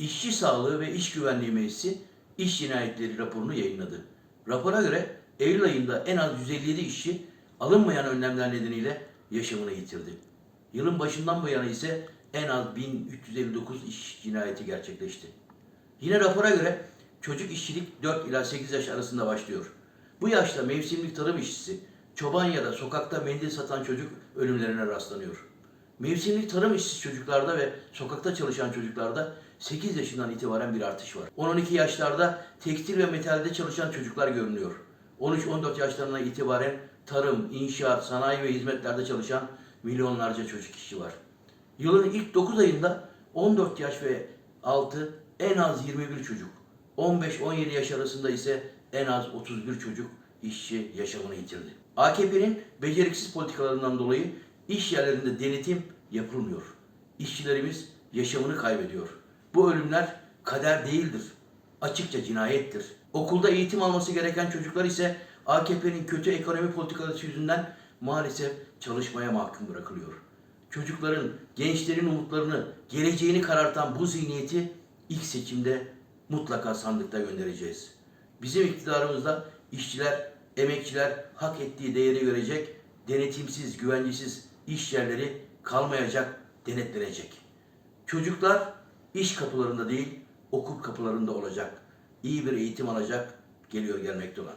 İşçi Sağlığı ve İş Güvenliği Meclisi iş cinayetleri raporunu yayınladı. Rapora göre Eylül ayında en az 157 işçi alınmayan önlemler nedeniyle yaşamını yitirdi. Yılın başından bu yana ise en az 1359 iş cinayeti gerçekleşti. Yine rapora göre çocuk işçilik 4 ila 8 yaş arasında başlıyor. Bu yaşta mevsimlik tarım işçisi, çoban ya da sokakta mendil satan çocuk ölümlerine rastlanıyor. Mevsimlik tarım işçisi çocuklarda ve sokakta çalışan çocuklarda 8 yaşından itibaren bir artış var. 10-12 yaşlarda tekstil ve metalde çalışan çocuklar görünüyor. 13-14 yaşlarına itibaren tarım, inşaat, sanayi ve hizmetlerde çalışan milyonlarca çocuk işçi var. Yılın ilk 9 ayında 14 yaş ve altı en az 21 çocuk, 15-17 yaş arasında ise en az 31 çocuk işçi yaşamını yitirdi. AKP'nin beceriksiz politikalarından dolayı iş yerlerinde denetim yapılmıyor. İşçilerimiz yaşamını kaybediyor. Bu ölümler kader değildir. Açıkça cinayettir. Okulda eğitim alması gereken çocuklar ise AKP'nin kötü ekonomi politikaları yüzünden maalesef çalışmaya mahkum bırakılıyor. Çocukların, gençlerin umutlarını, geleceğini karartan bu zihniyeti ilk seçimde mutlaka sandıkta göndereceğiz. Bizim iktidarımızda işçiler, emekçiler hak ettiği değeri görecek, denetimsiz, güvencesiz iş yerleri kalmayacak, denetlenecek. Çocuklar iş kapılarında değil, okul kapılarında olacak. İyi bir eğitim alacak, geliyor gelmekte olan.